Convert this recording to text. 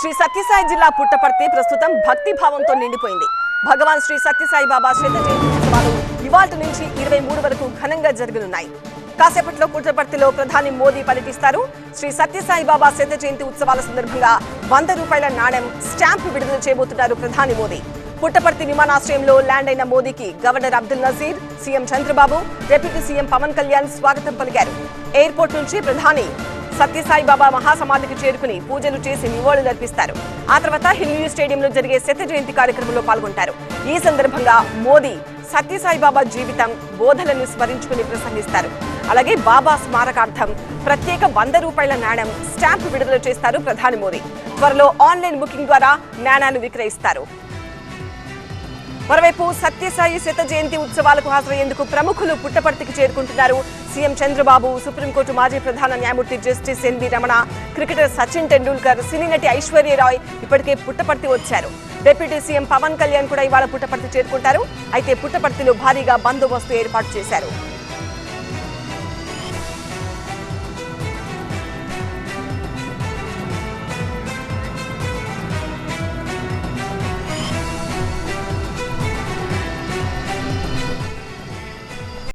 శ్రీ సత్యసాయి జిల్లా పుట్టపర్తి ప్రస్తుతం భక్తి భావంతో నిండిపోయింది. భగవాన్ శ్రీ సత్యసాయి బాబా శత జయంతి ఉత్సవాలు ఇవాళ నుంచి ఇరవై మూడు వరకు ఘనంగా జరగనున్నాయి. కాసేపట్లో పుట్టపర్తిలో ప్రధాని మోదీ పర్యటిస్తారు. శ్రీ సత్యసాయి బాబా శత జయంతి ఉత్సవాల సందర్భంగా వంద రూపాయల నాణెం స్టాంప్ విడుదల చేయబోతున్నారు ప్రధాని మోదీ. పుట్టపర్తి విమానాశ్రయంలో ల్యాండ్ అయిన మోదీకి governor Abdul Nazeer CM Chandrababu deputy CM Pawan Kalyan స్వాగతం పలికారు. ఎయిర్పోర్ట్ నుంచి ప్రధాని సత్యసాయిబాబా మహాసమాధికి చేరుకుని పూజలు చేసి నివాళులర్పిస్తారు ఆ తర్వాత హిల్లీ స్టేడియంలో జరిగే శత జయంతి కార్యక్రమంలో పాల్గొంటారు. ఈ సందర్భంగా మోదీ సత్యసాయి బాబా జీవితం బోధలను స్మరించుకుని ప్రసంగిస్తారు. అలాగే బాబా స్మారకార్థం ప్రత్యేక వంద రూపాయల నాణ్యం స్టాంప్ విడుదల చేస్తారు ప్రధాని మోదీ. త్వరలో ఆన్లైన్ బుకింగ్ ద్వారా నాణాలు విక్రయిస్తారు. మరోవైపు సత్యసాయి శత జయంతి ఉత్సవాలకు హాజరయ్యేందుకు ప్రముఖులు పుట్టపర్తికి చేరుకుంటున్నారు. సీఎం చంద్రబాబు సుప్రీంకోర్టు మాజీ ప్రధాన న్యాయమూర్తి justice N V Ramana cricketer Sachin Tendulkar సినీ నటి ఐశ్వర్యరాయ్ ఇప్పటికే పుట్టపర్తి వచ్చారు. డిప్యూటీ సీఎం పవన్ కళ్యాణ్ కూడా ఇవాళ పుట్టపర్తి చేరుకుంటారు. అయితే పుట్టపర్తిలో భారీగా బందోబస్తు ఏర్పాటు చేశారు.